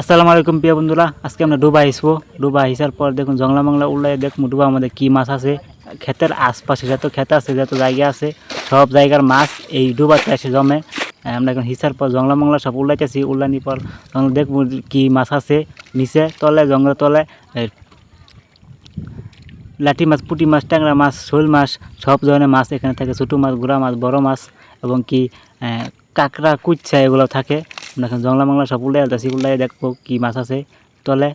আসসালামু আলাইকুম প্রিয় বন্ধুরা, আজকে আমরা ডুবা আসব। ডুবা আসার পর দেখুন জংলা মংলা উল্লাই দেখব ডুবা আমাদের কী মাছ আছে। ক্ষেতের আশপাশে যত ক্ষেত আছে, যত জায়গা আছে, সব জায়গার মাছ এই ডুবাতে এসে জমে। আমরা এখন হিসার পর জংলা মংলা সব উল্লাইতেছি, উল্লানির পর তখন দেখব কী মাছ আছে। নিচে তলে জঙ্গলের তলে লাঠি মাছ, পুঁটি মাছ, ট্যাংরা মাছ, শোল মাছ, সব ধরনের মাছ এখানে থাকে। ছোটো মাছ, গুড়া মাছ, বড় মাছ এবং কি কাঁকড়া, কুচ্ছা এগুলো থাকে। এখন জংলা মংলা সব উল্লাই আলতাছি উল্লাই দেখব কি মাছ আছে। তলে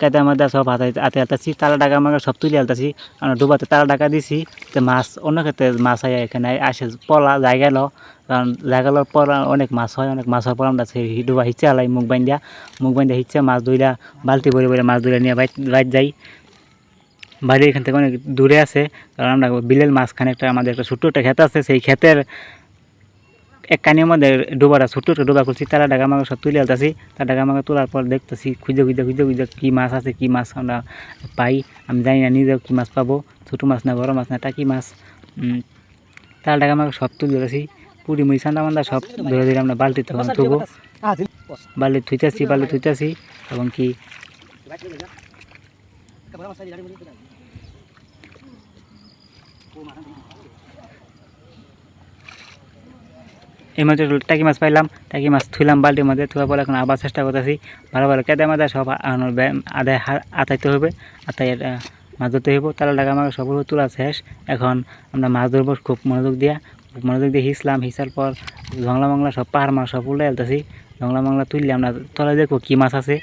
কেদা মাদা সব হাতে হাতে আলতাছি, তালা ডাকা আমাকে সব তুলে আলতাছি। আমরা ডুবাতে তালা ডাকা দিছি, তো মাছ অন্য ক্ষেত্রে মাছ হয় এখানে আসে, পলা জায়গা লো কারণ জায়গা লোর পর অনেক মাছ হয়, অনেক মাছ হওয়ার পর আমরা সেই ডুবা হিচ্ছে আলাই মুখ বাইন্দা মুখ বাইন্দা হিচ্ছে মাছ ধইরা, বালতি ভরে ভরে মাছ ধরে নিয়ে বাইট বাইট যাই। বাড়ি এখান থেকে অনেক দূরে আছে, কারণ আমরা বিলের মাঝখানে একটা আমাদের একটা ছোট্ট একটা ক্ষেত আছে, সেই ক্ষেতের এক কানির মধ্যে ডোবাটা ছোট্ট একটা ডোবা করছি তারা ডাকা আমাকে সব তুলে আলতাছি তার ডাকা আমাকে তোলার পর দেখতেছি খুঁজে খুঁজে খুঁজে খুঁজে কী মাছ আছে কী মাছ আমরা পাই আমি জানি না নিজেও কী মাছ পাবো ছোটো মাছ না বড় মাছ না টাকি মাছ? তার ডাকা আমাকে সব তুলে ধরেছি পুরি মুড়ি সান্দা মান্দা সব ধরে ধরে আমরা বালতি তখন থুবো বালি থুইতেছি বালি থুইতেছি এবং কি এই মাত্র টাকি মাছ পাইলাম, টাকি মাছ থুইলাম, বালতির মধ্যে থুয়ার পর এখন আবার চেষ্টা করতেছি। ভালো ভালো কেদা মাদা সব আদায় আতাইতে হবে আতাই মাছ ধরতে হইব। তালা টাকা আমাকে সব তোলা শেষ। এখন আমরা মাছ ধরবো, খুব মনোযোগ দিয়া। খুব মনোযোগ দিয়ে হিসলাম হিসার পর জংলা মংলা সব পাহাড় মাছ সব উল্লাই আলতাছি জংলা মংলা তুললে আমরা তলায় দেখব কী মাছ আছে।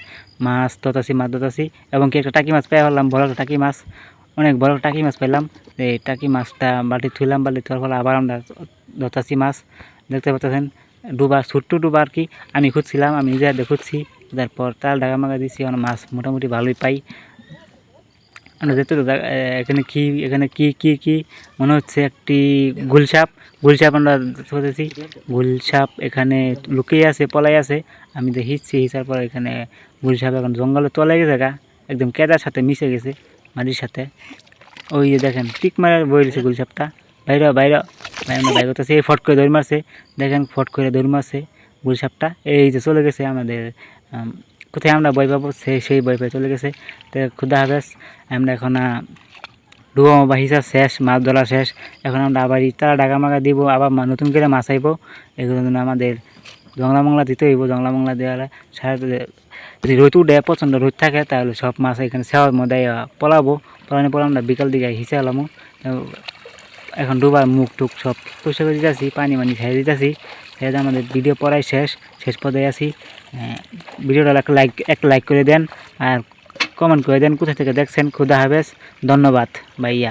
মাছ ধরতাছি মাছ ধরতাছি, এবং কি একটা টাকি মাছ পেয়ে ফেললাম, বড় টাকি মাছ। অনেক বড় টাকি মাছ পেলাম। এই টাকি মাছটা বালতি থুইলাম, বালতি থোয়ার ফলে আবার আমরা ধরতাছি মাছ। দেখতে পাচ্ছেন ডুবা ছোট্ট ডুবা আর কি আমি খুঁজছিলাম, আমি নিজে খুঁজছি তারপর তাল ঢাকা মাগা দিচ্ছি আমার মাছ মোটামুটি ভালোই পাই। আমরা যেতে এখানে কি এখানে কি কি কি, মনে হচ্ছে একটি গুলসাপ গুলসাপ আমরা দেখতেছি গুলসাপ এখানে লুকিয়ে আছে পলাই আছে। আমি দেখিচ্ছি হিসার পর এখানে গুলসাপ এখন জঙ্গলে তলে গেছে গা, একদম কেদার সাথে মিশে গেছে, মাটির সাথে। ওই দেখেন, টিক মারা বই দিয়েছে গুলসাপটা বাইরে বাইরে আমরা বাইরে করতেছে এই ফট করে দৌড় মারছে। দেখেন ফট করে দৌড় মারছে গুলসাপটা এই যে চলে গেছে আমাদের কোথায় আমরা বই পাবো? সেই সেই বই পেয়ে চলে গেছে। তো খুদা হাফেজ, আমরা এখন ডুবা বা হিসাব শেষ, মাছ ধরা শেষ। এখন আমরা আবার তারা ডাকা মাগা দিব, আবার নতুন করে মাছ আইব। এগুলো জন্য আমাদের জংলা মংলা দিতে হইব, জংলা মংলা দেওয়ালে। সারা যদি রোদ উঠে, প্রচণ্ড রোদ থাকে, তাহলে সব মাছ এখানে সেওয়ার মধ্যে পলাবো। পলানোর পর আমরা বিকাল দিকে হিসে আলামো। এখন ডুবার মুখ টুক সব পয়সা করে দিতেছি, পানি মানি খেয়ে দিতেছি। খেয়ে আমাদের ভিডিও পড়াই শেষ শেষ পদে আছি। ভিডিওটা একটা লাইক একটা লাইক করে দেন আর কমেন্ট করে দেন কোথা থেকে দেখছেন। খুদা হাফেজ, ধন্যবাদ, ভাইয়া।